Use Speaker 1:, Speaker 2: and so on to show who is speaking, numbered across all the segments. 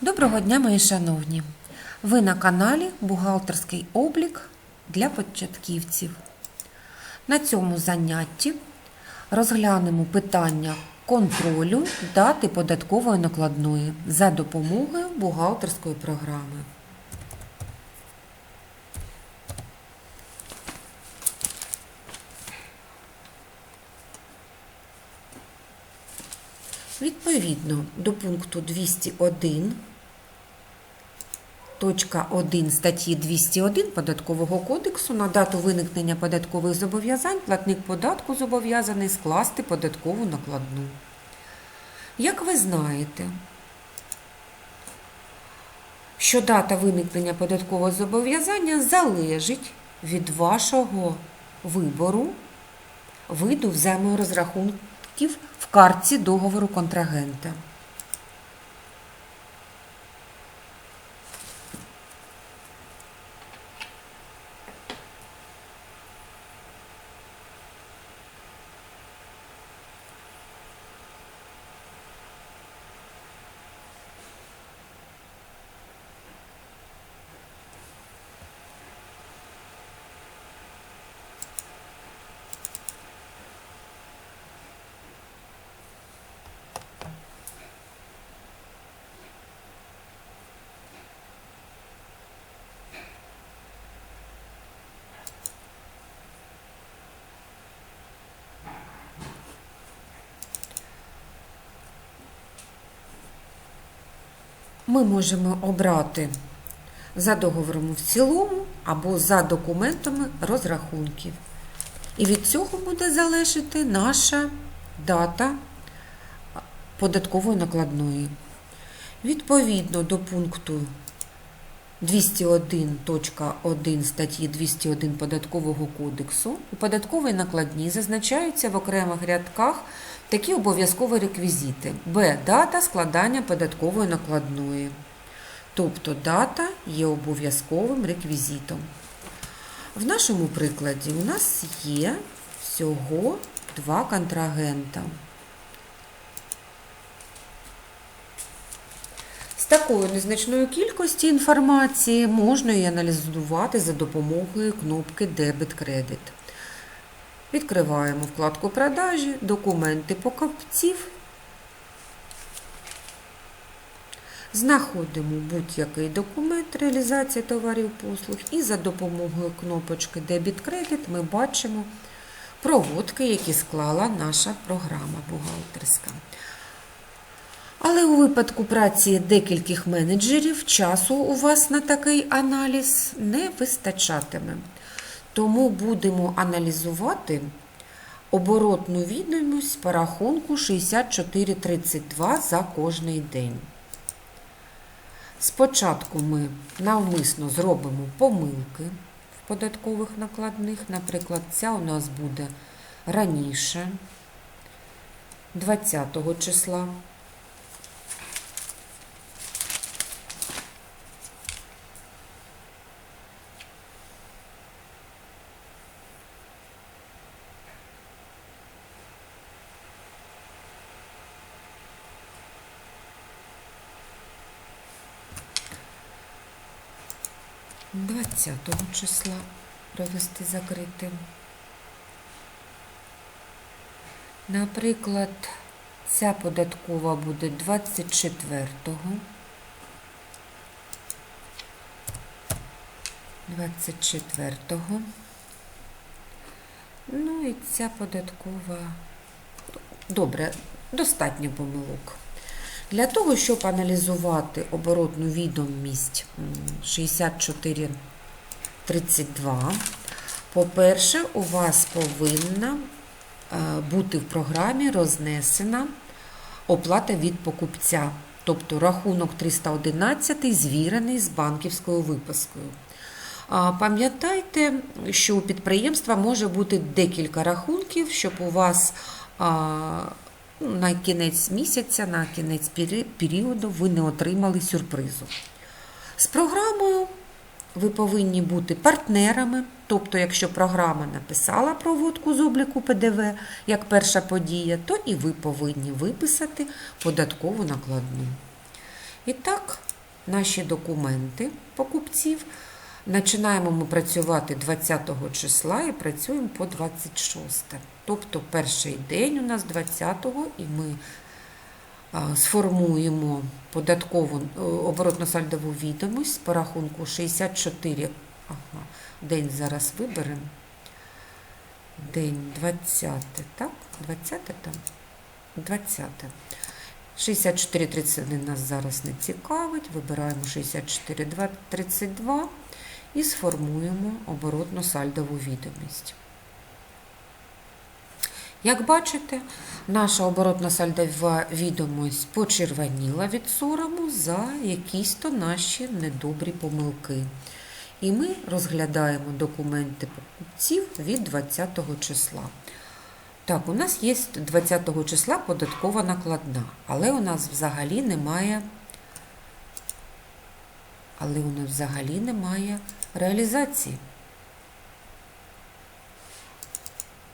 Speaker 1: Доброго дня, мої шановні! Ви на каналі Бухгалтерський облік для початківців. На цьому занятті розглянемо питання контролю дати податкової накладної за допомогою бухгалтерської програми. Відповідно до пункту 201 Точка 1 статті 201 Податкового кодексу на дату виникнення податкових зобов'язань платник податку зобов'язаний скласти податкову накладну. Як ви знаєте, що дата виникнення податкового зобов'язання залежить від вашого вибору виду взаєморозрахунків картці договору контрагента. Ми можемо обрати за договором в цілому або за документами розрахунків. І від цього буде залежати наша дата податкової накладної. Відповідно до пункту 201.1 статті 201 Податкового кодексу у податковій накладній зазначаються в окремих рядках такі обов'язкові реквізити. Б. Дата складання податкової накладної. Тобто дата є обов'язковим реквізитом. В нашому прикладі у нас є всього два контрагента. З такою незначною кількості інформації можна її аналізувати за допомогою кнопки Дебет-кредит. Відкриваємо вкладку продажі, документи покупців. Знаходимо будь-який документ реалізації товарів послуг і за допомогою кнопочки Дебіт-кредит ми бачимо проводки, які склала наша програма бухгалтерська. Але у випадку праці декількох менеджерів часу у вас на такий аналіз не вистачатиме. Тому будемо аналізувати оборотну відомість по рахунку 6432 за кожний день. Спочатку ми навмисно зробимо помилки в податкових накладних. Наприклад, ця у нас буде раніше, 20 числа. Двадцятого числа провести закритим. Наприклад, ця податкова буде 24-го. 24-го. Ну і ця податкова. Добре, достатньо помилок. Для того, щоб аналізувати оборотну відомість 6432, по-перше, у вас повинна бути в програмі рознесена оплата від покупця, тобто рахунок 311 звірений з банківською випискою. Пам'ятайте, що у підприємства може бути декілька рахунків, щоб у вас на кінець місяця, на кінець періоду ви не отримали сюрпризу. З програмою ви повинні бути партнерами, тобто, якщо програма написала проводку з обліку ПДВ як перша подія, то і ви повинні виписати податкову накладну. І так, наші документи покупців. Починаємо ми працювати 20 числа і працюємо по 26. Тобто перший день у нас 20-го, і ми сформуємо податкову е, оборотно-сальдову відомість по рахунку 64. Ага, день зараз виберемо. День 20, так? 20 там? 20. 64,31 нас зараз не цікавить. Вибираємо 64,32 і сформуємо оборотну сальдову відомість. Як бачите, наша оборотна сальдова відомість почервоніла від сорому за якісь то наші недобрі помилки. І ми розглядаємо документи покупців від 20 числа. Так, у нас є 20 числа податкова накладна, але у нас взагалі немає. Але у нас взагалі немає реалізації.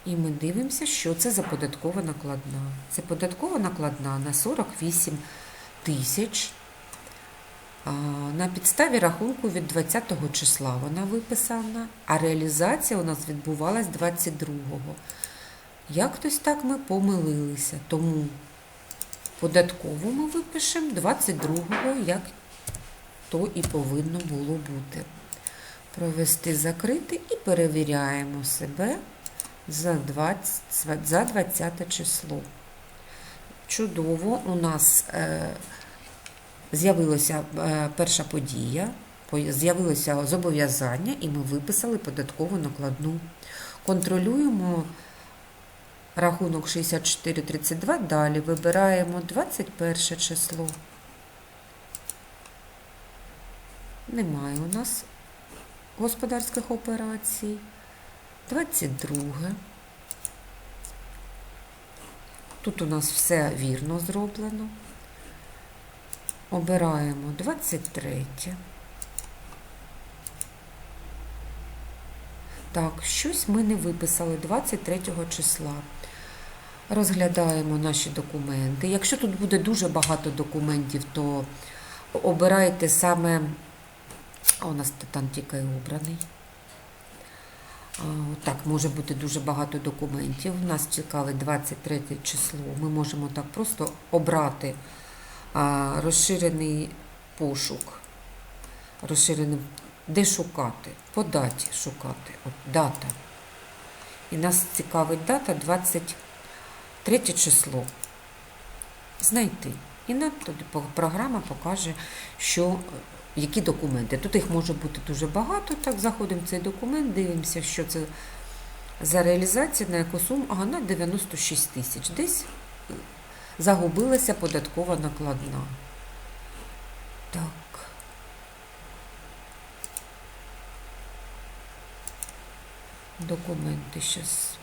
Speaker 1: І ми дивимося, що це за податкова накладна. Це податкова накладна на 48 тисяч. На підставі рахунку від 20 числа вона виписана, а реалізація у нас відбувалась 22-го. Як хтось так ми помилилися, тому податкову ми випишемо 22-го, як то і повинно було бути. Провести закрити і перевіряємо себе за 20, за 20 число. Чудово, у нас е, з'явилася е, перша подія, з'явилося зобов'язання, і ми виписали податкову накладну. Контролюємо рахунок 6432, далі вибираємо 21 число. Немає у нас господарських операцій. 22. Тут у нас все вірно зроблено. Обираємо 23. Так, щось ми не виписали 23 числа. Розглядаємо наші документи. Якщо тут буде дуже багато документів, то обирайте саме. А у нас там тільки обраний. Так, може бути дуже багато документів. Нас цікавить 23 число. Ми можемо так просто обрати розширений пошук. Розширений, де шукати? По даті шукати. От дата. І нас цікавить дата 23 число. Знайти. І нам тоді програма покаже, що які документи. Тут їх може бути дуже багато. Так, заходимо в цей документ, дивимося, що це за реалізація, на яку суму, ага, на 96 тисяч. Десь загубилася податкова накладна. Так. Документи зараз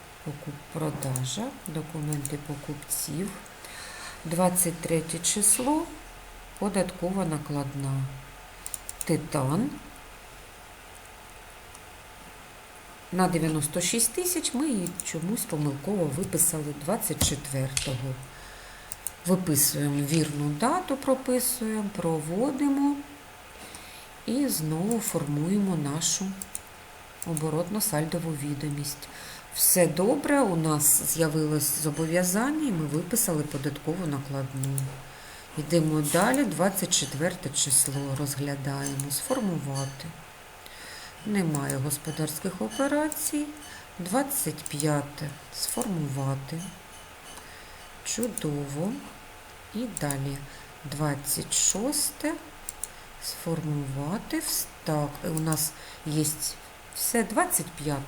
Speaker 1: продажа, документи покупців. 23 число, податкова накладна. Титан. На 96 тисяч ми її чомусь помилково виписали 24-го. Виписуємо вірну дату, прописуємо, проводимо і знову формуємо нашу оборотно-сальдову відомість. Все добре, у нас з'явилось зобов'язання, і ми виписали податкову накладну. Йдемо далі, 24 число розглядаємо, сформувати. Немає господарських операцій. 25 сформувати. Чудово. І далі 26 сформувати. Встак. У нас є все 25.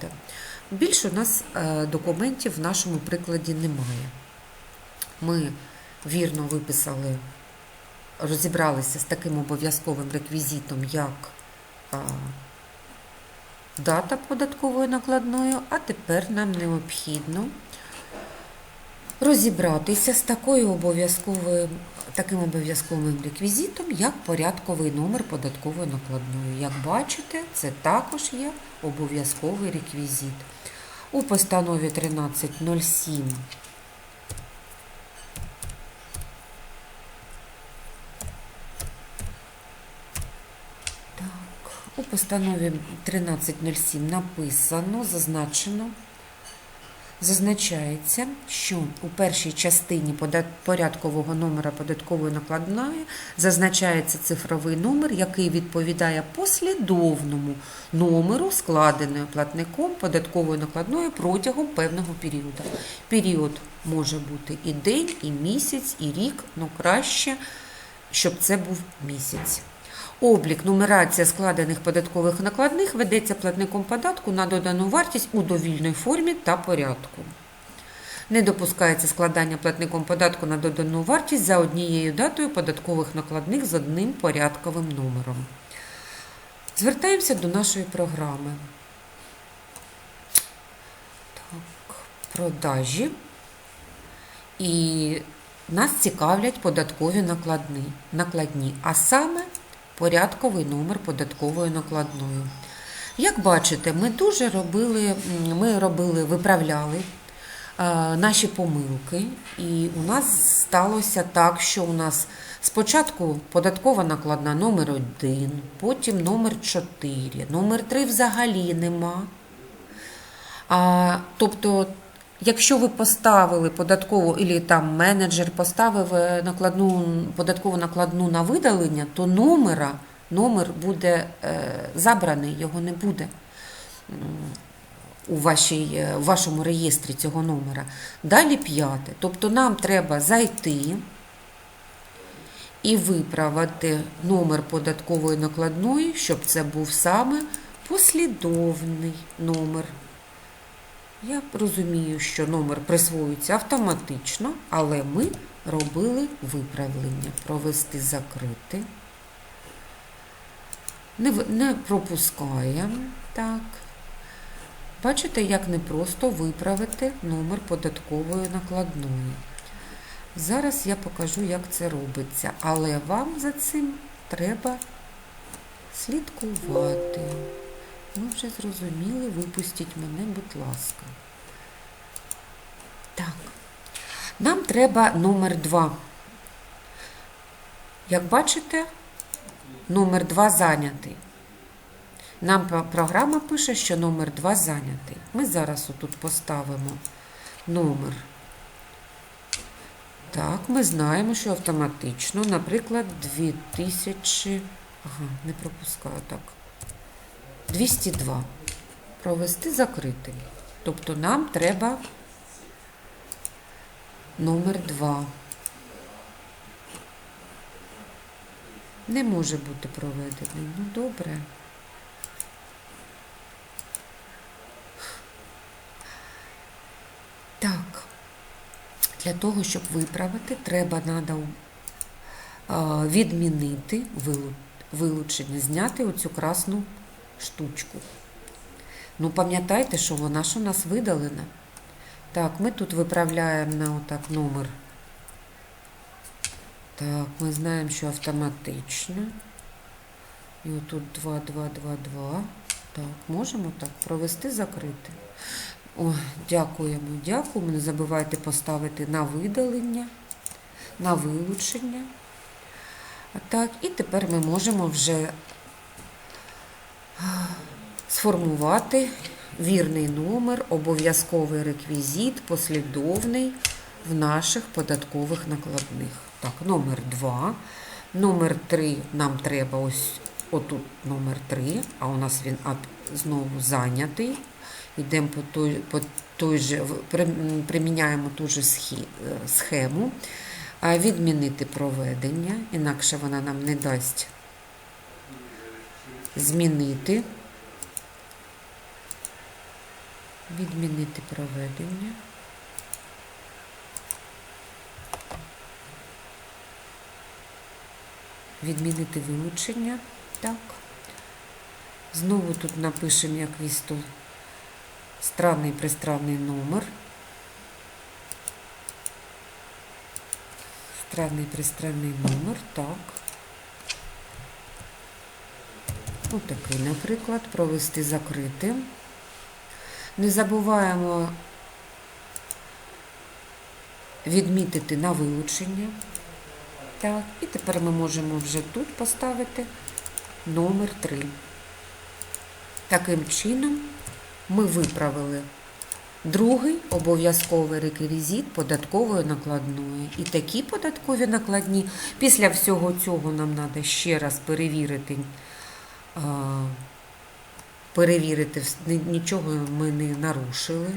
Speaker 1: Більше у нас е, документів в нашому прикладі немає. Ми вірно виписали, розібралися з таким обов'язковим реквізитом, як дата податкової накладної, а тепер нам необхідно розібратися з такою обов'язковою, таким обов'язковим реквізитом, як порядковий номер податкової накладної. Як бачите, це також є обов'язковий реквізит. У постанові 1307 1307 У постанові 1307 написано, зазначено, зазначається, що у першій частині порядкового номера податкової накладної зазначається цифровий номер, який відповідає послідовному номеру, складеної платником податкової накладної протягом певного періоду. Період може бути і день, і місяць, і рік, ну краще, щоб це був місяць. Облік, нумерація складених податкових накладних ведеться платником податку на додану вартість у довільній формі та порядку. Не допускається складання платником податку на додану вартість за однією датою податкових накладних з одним порядковим номером. Звертаємося до нашої програми. Так, продажі. І нас цікавлять податкові накладні, накладні, а саме порядковий номер податкової накладної. Як бачите, ми дуже робили, ми робили, виправляли е, наші помилки, і у нас сталося так, що у нас спочатку податкова накладна номер 1, потім номер 4, номер 3 взагалі нема. А, тобто, якщо ви поставили податкову, або там менеджер поставив е, накладну, податкову накладну на видалення, то номера, номер буде е, забраний, його не буде у, вашій, е, у вашому реєстрі цього номера. Далі п'яте. Тобто нам треба зайти і виправити номер податкової накладної, щоб це був саме послідовний номер. Я розумію, що номер присвоюється автоматично, але ми робили виправлення. Провести закрити. Не, не пропускаємо. Так. Бачите, як непросто виправити номер податкової накладної. Зараз я покажу, як це робиться, але вам за цим треба слідкувати. Ми вже зрозуміли, випустіть мене, будь ласка. Так. Нам треба номер 2. Як бачите, номер 2 зайнятий. Нам програма пише, що номер 2 зайнятий. Ми зараз отут поставимо номер. Так, ми знаємо, що автоматично, наприклад, 2000. Ага, не пропускаю так. 202. Провести закритий. Тобто нам треба номер 2. Не може бути проведений. Ну, добре. Так. Для того, щоб виправити, треба надо відмінити вилучення, зняти оцю красну штучку. Ну, пам'ятайте, що вона ж у нас видалена. Так, ми тут виправляємо на отак номер. Так, ми знаємо, що автоматично. І отут 2, 2, 2, 2. Так, можемо так провести, закрити. О, дякуємо, дякуємо. Не забувайте поставити на видалення, на вилучення. Так, і тепер ми можемо вже сформувати вірний номер, обов'язковий реквізит, послідовний в наших податкових накладних. Так, номер 2. Номер 3 нам треба ось отут номер 3, а у нас він знову зайнятий. Йдемо по той, по той же, приміняємо ту же схему. Відмінити проведення, інакше вона нам не дасть змінити. Відмінити проведення. Відмінити вилучення. Так. Знову тут напишемо якийсь тут странний пристранний номер. Странний пристранний номер, так. Отакий, наприклад, провести закритим. Не забуваємо відмітити на вилучення. Так, і тепер ми можемо вже тут поставити номер 3. Таким чином ми виправили другий обов'язковий реквізит податкової накладної. І такі податкові накладні, після всього цього нам треба ще раз перевірити, перевірити, нічого ми не нарушили.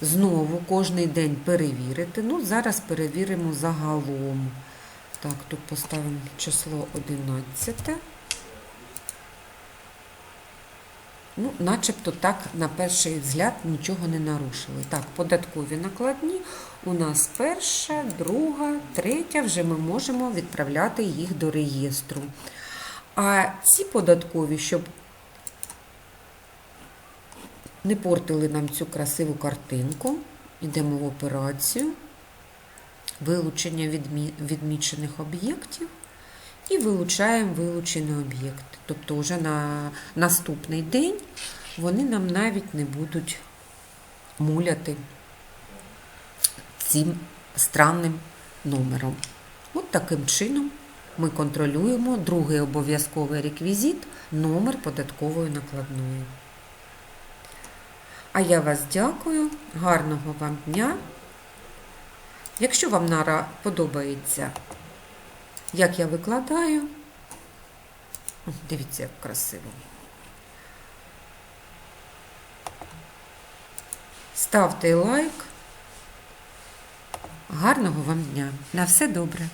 Speaker 1: Знову кожний день перевірити. Ну, зараз перевіримо загалом. Так, тут поставимо число 11. Ну, начебто так, на перший взгляд, нічого не нарушили. Так, податкові накладні у нас перша, друга, третя, вже ми можемо відправляти їх до реєстру. А ці податкові, щоб не портили нам цю красиву картинку, йдемо в операцію, вилучення відмі- відмічених об'єктів і вилучаємо вилучені об'єкти. Тобто вже на наступний день вони нам навіть не будуть муляти цим странним номером. От таким чином ми контролюємо другий обов'язковий реквізит номер податкової накладної. А я вас дякую, гарного вам дня. Якщо вам нара подобається, як я викладаю, дивіться, як красиво. Ставте лайк. Гарного вам дня. На все добре.